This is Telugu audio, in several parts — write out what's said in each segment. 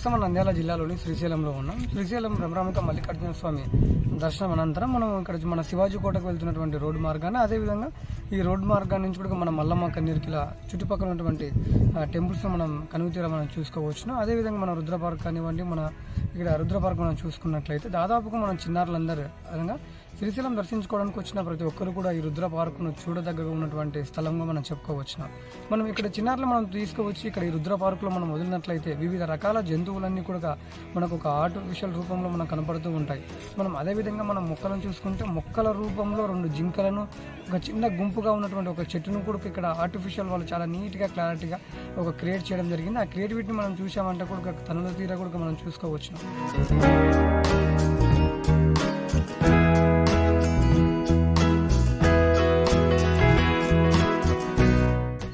ప్రస్తుతం నంద్యాల జిల్లాలోని శ్రీశైలంలో ఉన్నాం. శ్రీశైలం బ్రహ్మరామిక మల్లికార్జున స్వామి దర్శనం అనంతరం మనం ఇక్కడ మన శివాజీ కోటకు వెళ్తున్నటువంటి రోడ్డు మార్గాన్ని అదేవిధంగా ఈ రోడ్డు మార్గాన్ని నుంచి కూడా మన మల్లమ్మ కన్నీరుకిల చుట్టుపక్కల ఉన్నటువంటి టెంపుల్స్ మనం కనువితీర మనం చూసుకోవచ్చును. అదేవిధంగా మన రుద్ర పార్క్ కానివ్వండి మన ఇక్కడ రుద్ర పార్క్ మనం చూసుకున్నట్లయితే దాదాపుగా మనం చిన్నారులందరూ విధంగా శ్రీశైలం దర్శించుకోవడానికి వచ్చిన ప్రతి ఒక్కరు కూడా ఈ రుద్ర పార్కును చూడదగ్గగా ఉన్నటువంటి స్థలంగా మనం చెప్పుకోవచ్చును. మనం ఇక్కడ చిన్నారులు మనం తీసుకువచ్చి ఇక్కడ ఈ రుద్ర పార్కులో మనం వదిలినట్లయితే వివిధ రకాల జంతువులన్నీ కూడా మనకు ఒక ఆర్టిఫిషియల్ రూపంలో మనకు కనపడుతూ ఉంటాయి. మనం అదేవిధంగా మనం మొక్కలను చూసుకుంటే మొక్కల రూపంలో రెండు జింకలను ఒక చిన్న గుంపుగా ఉన్నటువంటి ఒక చెట్టును కూడా ఇక్కడ ఆర్టిఫిషియల్ వాళ్ళు చాలా నీట్గా క్లారిటీగా ఒక క్రియేట్ చేయడం జరిగింది. ఆ క్రియేటివిటీని మనం చూసామంటే కూడా తనుల తీర కూడా మనం చూసుకోవచ్చు.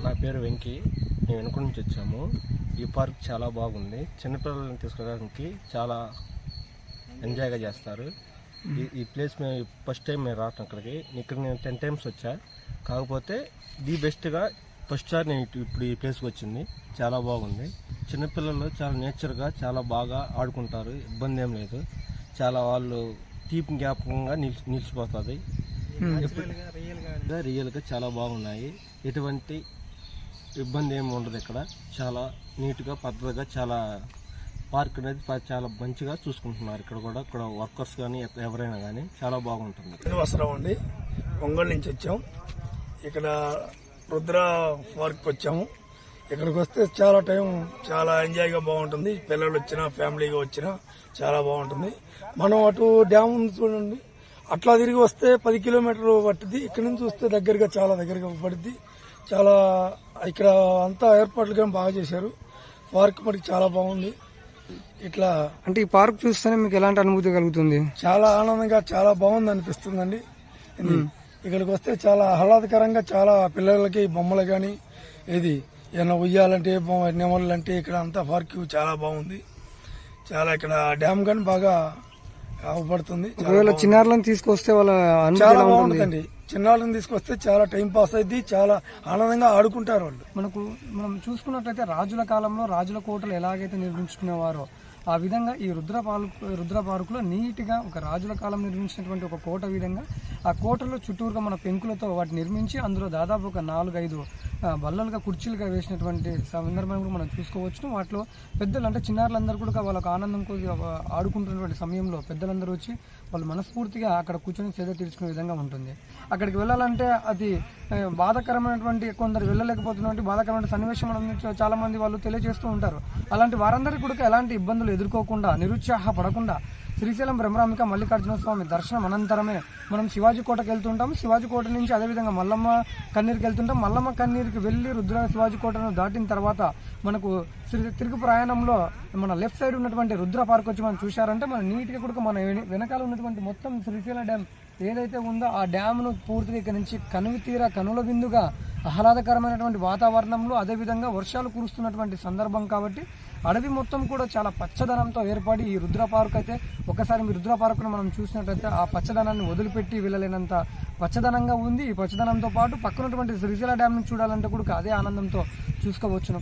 నా పేరు వెంకీ. మేము వెనుక నుంచి వచ్చాము. ఈ పార్క్ చాలా బాగుంది. చిన్నపిల్లలను తీసుకురావడానికి చాలా ఎంజాయ్గా చేస్తారు. ఈ ఈ ప్లేస్ మేము ఫస్ట్ టైం మేము రావటం ఇక్కడికి ఇక్కడ నేను టెన్ టైమ్స్ వచ్చా. కాకపోతే ది బెస్ట్గా ఫస్ట్ సార్ నేను ఇప్పుడు ఈ ప్లేస్కి వచ్చింది. చాలా బాగుంది. చిన్నపిల్లలు చాలా నేచర్గా చాలా బాగా ఆడుకుంటారు. ఇబ్బంది ఏం లేదు. చాలా వాళ్ళు తీపి జ్ఞాపకంగా నిలిచి నిలిచిపోతుంది. రియల్గా రియల్గా చాలా బాగున్నాయి. ఎటువంటి ఇబ్బంది ఏమి ఉండదు ఇక్కడ. చాలా నీట్గా పద్ధతిగా చాలా పార్క్ అనేది చాలా మంచిగా చూసుకుంటున్నారు. ఇక్కడ కూడా ఇక్కడ వర్కర్స్ కానీ ఎవరైనా కానీ చాలా బాగుంటుంది. శ్రీనివాసరావు అండి. ఒంగోలు నుంచి వచ్చాం. ఇక్కడ రుద్ర పార్క్ వచ్చాము. ఇక్కడికి వస్తే చాలా టైం చాలా ఎంజాయ్గా బాగుంటుంది. పిల్లలు వచ్చినా ఫ్యామిలీగా వచ్చినా చాలా బాగుంటుంది. మనం అటు డ్యామ్ ఉంది చూడండి. అట్లా తిరిగి వస్తే పది కిలోమీటర్లు పట్టింది ఇక్కడ నుంచి వస్తే దగ్గరగా చాలా దగ్గరగా పడుద్ది. చాలా ఇక్కడ అంతా ఏర్పాట్లు కానీ బాగా చేశారు. పార్క్ మనకి చాలా బాగుంది. ఇట్లా అంటే ఈ పార్క్ చూస్తేనే మీకు ఎలాంటి అనుభూతి కలుగుతుంది? చాలా ఆనందంగా చాలా బాగుంది అనిపిస్తుందండి ఇక్కడికి వస్తే చాలా ఆహ్లాదకరంగా చాలా పిల్లలకి బొమ్మలు కానీ ఇది ఏమైనా ఉయ్యాలంటే అంటే ఇక్కడ అంతా పార్క్ చాలా బాగుంది. చాలా ఇక్కడ డ్యామ్ కానీ బాగా ఒకవేళ చిన్నారులను తీసుకొస్తే వాళ్ళ చాలా బాగుంటుందండి. చిన్నాళ్ళని తీసుకొస్తే చాలా టైం పాస్ అయింది చాలా ఆనందంగా ఆడుకుంటారు వాళ్ళు. మనకు మనం చూసుకున్నట్లయితే రాజుల కాలంలో రాజుల కోటలు ఎలాగైతే నిర్మించుకునేవారో ఆ విధంగా ఈ రుద్ర పార్కు రుద్ర పార్కులో నీట్గా ఒక రాజుల కాలం నిర్మించినటువంటి ఒక కోట విధంగా ఆ కోటలో చుట్టూరుగా మన పెంకులతో వాటిని నిర్మించి అందులో దాదాపు ఒక నాలుగైదు బల్లలుగా కుర్చీలుగా వేసినటువంటి సందర్భం కూడా మనం చూసుకోవచ్చు వాటిలో పెద్దలు అంటే చిన్నారులందరూ కూడా వాళ్ళకి ఆనందం కొద్దిగా ఆడుకుంటున్నటువంటి సమయంలో పెద్దలందరూ వచ్చి వాళ్ళు మనస్ఫూర్తిగా అక్కడ కూర్చొని సేద తీర్చుకునే విధంగా ఉంటుంది. అక్కడికి వెళ్ళాలంటే అది బాధాకరమైనటువంటి కొందరు వెళ్ళలేకపోతున్నటువంటి బాధాకరమైన సన్నివేశం మనం చాలామంది వాళ్ళు తెలియజేస్తూ ఉంటారు. అలాంటి వారందరికీ కూడా ఎలాంటి ఇబ్బందులు ఎదుర్కోకుండా నిరుత్సాహపడకుండా శ్రీశైలం బ్రహ్మరామిక మల్లికార్జున స్వామి దర్శనం అనంతరమే మనం శివాజీ కోటకి వెళ్తుంటాం శివాజీ కోట నుంచి అదేవిధంగా మల్లమ్మ కన్నీరుకి వెళ్తుంటాం మల్లమ్మ కన్నీరుకి వెళ్ళి రుద్ర శివాజీ కోటను దాటిన తర్వాత మనకు శ్రీ- తిరుగు ప్రయాణంలో మన లెఫ్ట్ సైడ్ ఉన్నటువంటి రుద్ర పార్క్ వచ్చి మనం చూశారంటే మన నీట్గా కూడా మన వెనకాల ఉన్నటువంటి మొత్తం శ్రీశైలం డ్యామ్ ఏదైతే ఉందో ఆ డ్యామ్ను పూర్తిగా ఇక్కడ నుంచి కనువి తీర కనుల విందుగా ఆహ్లాదకరమైనటువంటి వాతావరణంలో అదేవిధంగా వర్షాలు కురుస్తున్నటువంటి సందర్భం కాబట్టి అడవి మొత్తం కూడా చాలా పచ్చదనంతో ఏర్పడి ఈ రుద్ర పార్క్ అయితే ఒకసారి మీ రుద్ర పార్క్ను మనం చూసినట్లయితే ఆ పచ్చదనాన్ని వదిలిపెట్టి వెళ్ళలేనంత పచ్చదనంగా ఉంది. ఈ పచ్చదనంతో పాటు పక్కనటువంటి శ్రీశైల డ్యామ్ను చూడాలంటే కూడా అదే ఆనందంతో చూసుకోవచ్చును.